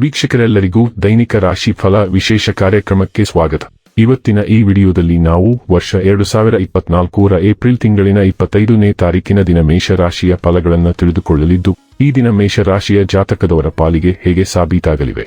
ವೀಕ್ಷಕರೆಲ್ಲರಿಗೂ ದೈನಿಕ ರಾಶಿ ಫಲ ವಿಶೇಷ ಕಾರ್ಯಕ್ರಮಕ್ಕೆ ಸ್ವಾಗತ. ಇವತ್ತಿನ ಈ ವಿಡಿಯೋದಲ್ಲಿ ನಾವು ವರ್ಷ ಎರಡು ಸಾವಿರ ಇಪ್ಪತ್ನಾಲ್ಕರ ಏಪ್ರಿಲ್ ತಿಂಗಳಿನ ಇಪ್ಪತ್ತೈದನೇ ತಾರೀಕಿನ ದಿನ ಮೇಷರಾಶಿಯ ಫಲಗಳನ್ನು ತಿಳಿದುಕೊಳ್ಳಲಿದ್ದು, ಈ ದಿನ ಮೇಷರಾಶಿಯ ಜಾತಕದವರ ಪಾಲಿಗೆ ಹೇಗೆ ಸಾಬೀತಾಗಲಿವೆ?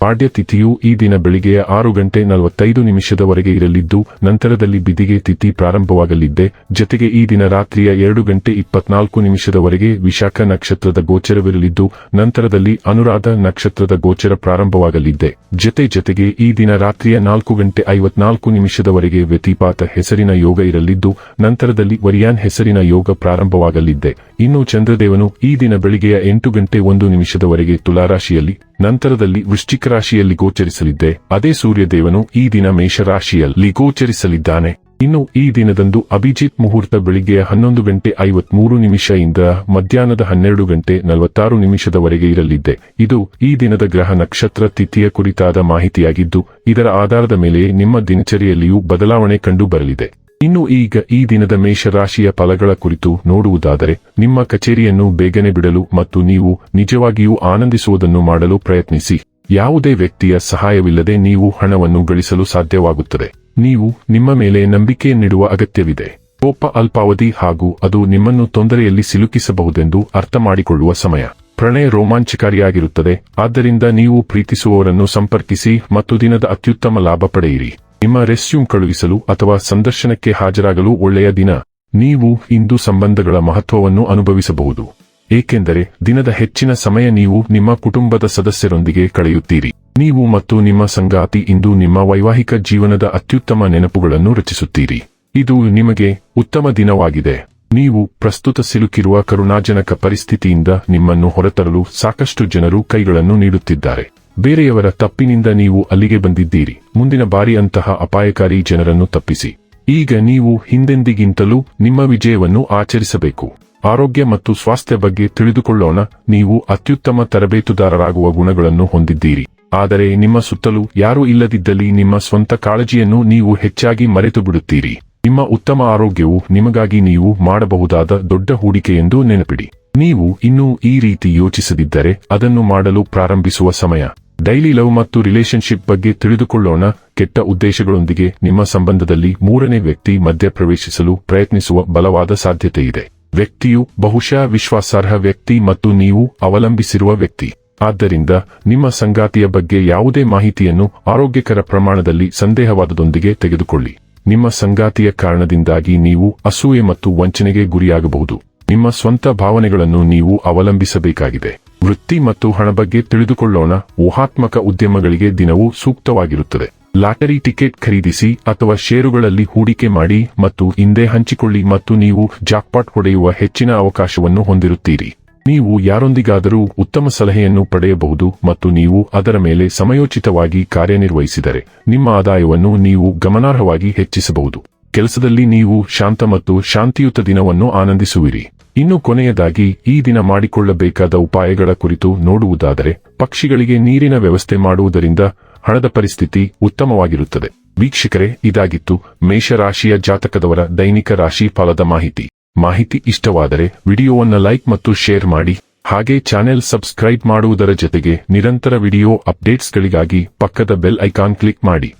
ಪಾಡ್ಯ ತಿಥಿಯು ಈ ದಿನ ಬೆಳಿಗ್ಗೆಯ ಆರು ಗಂಟೆ ನಲವತ್ತೈದು ನಿಮಿಷದವರೆಗೆ ಇರಲಿದ್ದು, ನಂತರದಲ್ಲಿ ಬಿದಿಗೆ ತಿಥಿ ಪ್ರಾರಂಭವಾಗಲಿದ್ದೆ. ಜೊತೆಗೆ ಈ ದಿನ ರಾತ್ರಿಯ ಎರಡು ಗಂಟೆ ಇಪ್ಪತ್ನಾಲ್ಕು ನಿಮಿಷದವರೆಗೆ ವಿಶಾಖ ನಕ್ಷತ್ರದ ಗೋಚರವಿರಲಿದ್ದು, ನಂತರದಲ್ಲಿ ಅನುರಾಧ ನಕ್ಷತ್ರದ ಗೋಚರ ಪ್ರಾರಂಭವಾಗಲಿದ್ದೆ. ಜತೆ ಜೊತೆಗೆ ಈ ದಿನ ರಾತ್ರಿಯ ನಾಲ್ಕು ಗಂಟೆ ಐವತ್ನಾಲ್ಕು ನಿಮಿಷದವರೆಗೆ ವ್ಯತಿಪಾತ ಹೆಸರಿನ ಯೋಗ ಇರಲಿದ್ದು, ನಂತರದಲ್ಲಿ ವರಿಯಾನ್ ಹೆಸರಿನ ಯೋಗ ಪ್ರಾರಂಭವಾಗಲಿದ್ದೆ. ಇನ್ನು ಚಂದ್ರದೇವನು ಈ ದಿನ ಬೆಳಿಗ್ಗೆಯ ಎಂಟು ಗಂಟೆ ಒಂದು ನಿಮಿಷದವರೆಗೆ ತುಲಾರಾಶಿಯಲ್ಲಿ, ನಂತರದಲ್ಲಿ ವೃಶ್ಚಿಕ ರಾಶಿಯಲ್ಲಿ ಗೋಚರಿಸಲಿದ್ದೆ. ಅದೇ ಸೂರ್ಯದೇವನು ಈ ದಿನ ಮೇಷರಾಶಿಯಲ್ಲಿ ಗೋಚರಿಸಲಿದ್ದಾನೆ. ಇನ್ನು ಈ ದಿನದಂದು ಅಭಿಜಿತ್ ಮುಹೂರ್ತ ಬೆಳಿಗ್ಗೆಯ ಹನ್ನೊಂದು ಗಂಟೆ ಐವತ್ಮೂರು ನಿಮಿಷದಿಂದ ಮಧ್ಯಾಹ್ನದ ಹನ್ನೆರಡು ಗಂಟೆ ನಲವತ್ತಾರು ನಿಮಿಷದವರೆಗೆ ಇರಲಿದ್ದೆ. ಇದು ಈ ದಿನದ ಗ್ರಹ ನಕ್ಷತ್ರ ತಿಥಿಯ ಕುರಿತಾದ ಮಾಹಿತಿಯಾಗಿದ್ದು, ಇದರ ಆಧಾರದ ಮೇಲೆ ನಿಮ್ಮ ದಿನಚರಿಯಲ್ಲಿಯೂ ಬದಲಾವಣೆ ಕಂಡು ಬರಲಿದೆ ಇನ್ನು ಈಗ ಈ ದಿನದ ಮೇಷರಾಶಿಯ ಫಲಗಳ ಕುರಿತು ನೋಡುವುದಾದರೆ, ನಿಮ್ಮ ಕಚೇರಿಯನ್ನು ಬೇಗನೆ ಬಿಡಲು ಮತ್ತು ನೀವು ನಿಜವಾಗಿಯೂ ಆನಂದಿಸುವುದನ್ನು ಮಾಡಲು ಪ್ರಯತ್ನಿಸಿ. ಯಾವುದೇ ವ್ಯಕ್ತಿಯ ಸಹಾಯವಿಲ್ಲದೆ ನೀವು ಹಣವನ್ನು ಗಳಿಸಲು ಸಾಧ್ಯವಾಗುತ್ತದೆ. ನೀವು ನಿಮ್ಮ ಮೇಲೆ ನಂಬಿಕೆ ನೀಡುವ ಅಗತ್ಯವಿದೆ. ಕೋಪ, ಅಲ್ಪಾವಧಿ ಹಾಗೂ ಅದು ನಿಮ್ಮನ್ನು ತೊಂದರೆಯಲ್ಲಿ ಸಿಲುಕಿಸಬಹುದೆಂದು ಅರ್ಥ ಮಾಡಿಕೊಳ್ಳುವ ಸಮಯ. ಪ್ರಣಯ ರೋಮಾಂಚಕಾರಿಯಾಗಿರುತ್ತದೆ. ಆದ್ದರಿಂದ ನೀವು ಪ್ರೀತಿಸುವವರನ್ನು ಸಂಪರ್ಕಿಸಿ ಮತ್ತು ದಿನದ ಅತ್ಯುತ್ತಮ ಲಾಭ ಪಡೆಯಿರಿ. ನಿಮ್ಮ ರೆಸ್ಯೂಮ್ ಕಳುಹಿಸಲು ಅಥವಾ ಸಂದರ್ಶನಕ್ಕೆ ಹಾಜರಾಗಲು ಒಳ್ಳೆಯ ದಿನ. ನೀವು ಇಂದು ಸಂಬಂಧಗಳ ಮಹತ್ವವನ್ನು ಅನುಭವಿಸಬಹುದು. ಏಕೆಂದರೆ ದಿನದ ಹೆಚ್ಚಿನ ಸಮಯ ನೀವು ನಿಮ್ಮ ಕುಟುಂಬದ ಸದಸ್ಯರೊಂದಿಗೆ ಕಳೆಯುತ್ತೀರಿ. ನೀವು ಮತ್ತು ನಿಮ್ಮ ಸಂಗಾತಿ ಇಂದು ನಿಮ್ಮ ವೈವಾಹಿಕ ಜೀವನದ ಅತ್ಯುತ್ತಮ ನೆನಪುಗಳನ್ನು ರಚಿಸುತ್ತೀರಿ. ಇದು ನಿಮಗೆ ಉತ್ತಮ ದಿನವಾಗಿದೆ. ನೀವು ಪ್ರಸ್ತುತ ಸಿಲುಕಿರುವ ಕರುಣಾಜನಕ ಪರಿಸ್ಥಿತಿಯಿಂದ ನಿಮ್ಮನ್ನು ಹೊರತರಲು ಸಾಕಷ್ಟು ಜನರು ಕೈಗಳನ್ನು ನೀಡುತ್ತಿದ್ದಾರೆ. ಬೇರೆಯವರ ತಪ್ಪಿನಿಂದ ನೀವು ಅಲ್ಲಿಗೆ ಬಂದಿದ್ದೀರಿ. ಮುಂದಿನ ಬಾರಿ ಅಂತಹ ಅಪಾಯಕಾರಿ ಜನರನ್ನು ತಪ್ಪಿಸಿ. ಈಗ ನೀವು ಹಿಂದೆಂದಿಗಿಂತಲೂ ನಿಮ್ಮ ವಿಜಯವನ್ನು ಆಚರಿಸಬೇಕು. ಆರೋಗ್ಯ ಮತ್ತು ಸ್ವಾಸ್ಥ್ಯ ಬಗ್ಗೆ ತಿಳಿದುಕೊಳ್ಳೋಣ. ನೀವು ಅತ್ಯುತ್ತಮ ತರಬೇತುದಾರರಾಗುವ ಗುಣಗಳನ್ನು ಹೊಂದಿದ್ದೀರಿ. ಆದರೆ ನಿಮ್ಮ ಸುತ್ತಲೂ ಯಾರೂ ಇಲ್ಲದಿದ್ದಲ್ಲಿ ನಿಮ್ಮ ಸ್ವಂತ ಕಾಳಜಿಯನ್ನು ನೀವು ಹೆಚ್ಚಾಗಿ ಮರೆತು ಬಿಡುತ್ತೀರಿ ನಿಮ್ಮ ಉತ್ತಮ ಆರೋಗ್ಯವು ನಿಮಗಾಗಿ ನೀವು ಮಾಡಬಹುದಾದ ದೊಡ್ಡ ಹೂಡಿಕೆ ಎಂದು ನೆನಪಿಡಿ. ನೀವು ಇನ್ನೂ ಈ ರೀತಿ ಯೋಚಿಸದಿದ್ದರೆ ಅದನ್ನು ಮಾಡಲು ಪ್ರಾರಂಭಿಸುವ ಸಮಯ. ಡೈಲಿ ಲವ್ ಮತ್ತು ರಿಲೇಶನ್ಶಿಪ್ ಬಗ್ಗೆ ತಿಳಿದುಕೊಳ್ಳೋಣ. ಕೆಟ್ಟ ಉದ್ದೇಶಗಳೊಂದಿಗೆ ನಿಮ್ಮ ಸಂಬಂಧದಲ್ಲಿ ಮೂರನೇ ವ್ಯಕ್ತಿ ಮಧ್ಯಪ್ರವೇಶಿಸಲು ಪ್ರಯತ್ನಿಸುವ ಬಲವಾದ ಸಾಧ್ಯತೆಯಿದೆ ವ್ಯಕ್ತಿಯು ಬಹುಶಃ ವಿಶ್ವಾಸಾರ್ಹ ವ್ಯಕ್ತಿ ಮತ್ತು ನೀವು ಅವಲಂಬಿಸಿರುವ ವ್ಯಕ್ತಿ. ಆದ್ದರಿಂದ ನಿಮ್ಮ ಸಂಗಾತಿಯ ಬಗ್ಗೆ ಯಾವುದೇ ಮಾಹಿತಿಯನ್ನು ಆರೋಗ್ಯಕರ ಪ್ರಮಾಣದಲ್ಲಿ ಸಂದೇಹವಾದದೊಂದಿಗೆ ತೆಗೆದುಕೊಳ್ಳಿ. ನಿಮ್ಮ ಸಂಗಾತಿಯ ಕಾರಣದಿಂದಾಗಿ ನೀವು ಅಸೂಯೆ ಮತ್ತು ವಂಚನೆಗೆ ಗುರಿಯಾಗಬಹುದು. ನಿಮ್ಮ ಸ್ವಂತ ಭಾವನೆಗಳನ್ನು ನೀವು ಅವಲಂಬಿಸಬೇಕಾಗಿದೆ. ವೃತ್ತಿ ಮತ್ತು ಹಣ ಬಗ್ಗೆ ತಿಳಿದುಕೊಳ್ಳೋಣ. ಊಹಾತ್ಮಕ ಉದ್ಯಮಗಳಿಗೆ ದಿನವೂ ಸೂಕ್ತವಾಗಿರುತ್ತದೆ. ಲಾಟರಿ ಟಿಕೆಟ್ ಖರೀದಿಸಿ ಅಥವಾ ಷೇರುಗಳಲ್ಲಿ ಹೂಡಿಕೆ ಮಾಡಿ ಮತ್ತು ಹಿಂದೆ ಹಂಚಿಕೊಳ್ಳಿ ಮತ್ತು ನೀವು ಜಾಕ್ಪಾಟ್ ಹೊಡೆಯುವ ಹೆಚ್ಚಿನ ಅವಕಾಶವನ್ನು ಹೊಂದಿರುತ್ತೀರಿ. ನೀವು ಯಾರೊಂದಿಗಾದರೂ ಉತ್ತಮ ಸಲಹೆಯನ್ನು ಪಡೆಯಬಹುದು ಮತ್ತು ನೀವು ಅದರ ಮೇಲೆ ಸಮಯೋಚಿತವಾಗಿ ಕಾರ್ಯನಿರ್ವಹಿಸಿದರೆ ನಿಮ್ಮ ಆದಾಯವನ್ನು ನೀವು ಗಮನಾರ್ಹವಾಗಿ ಹೆಚ್ಚಿಸಬಹುದು. ಕೆಲಸದಲ್ಲಿ ನೀವು ಶಾಂತ ಮತ್ತು ಶಾಂತಿಯುತ ದಿನವನ್ನು ಆನಂದಿಸುವಿರಿ. ಇನ್ನು ಕೊನೆಯದಾಗಿ ಈ ದಿನ ಮಾಡಿಕೊಳ್ಳಬೇಕಾದ ಉಪಾಯಗಳ ಕುರಿತು ನೋಡುವುದಾದರೆ ಪಕ್ಷಿಗಳಿಗೆ ನೀರಿನ ವ್ಯವಸ್ಥೆ ಮಾಡುವುದರಿಂದ ಹಣದ ಪರಿಸ್ಥಿತಿ ಉತ್ತಮವಾಗಿರುತ್ತದೆ. ವೀಕ್ಷಕರೇ, ಇದಾಗಿತ್ತು ಮೇಷರಾಶಿಯ ಜಾತಕದವರ ದೈನಿಕ ರಾಶಿ ಫಲದ ಮಾಹಿತಿ. ಮಾಹಿತಿ ಇಷ್ಟವಾದರೆ ವಿಡಿಯೋವನ್ನು ಲೈಕ್ ಮತ್ತು ಶೇರ್ ಮಾಡಿ, ಹಾಗೆ ಚಾನೆಲ್ ಸಬ್ಸ್ಕ್ರೈಬ್ ಮಾಡುವುದರ ಜೊತೆಗೆ ನಿರಂತರ ವಿಡಿಯೋ ಅಪ್ಡೇಟ್ಸ್ಗಳಿಗಾಗಿ ಪಕ್ಕದ ಬೆಲ್ ಐಕಾನ್ ಕ್ಲಿಕ್ ಮಾಡಿ.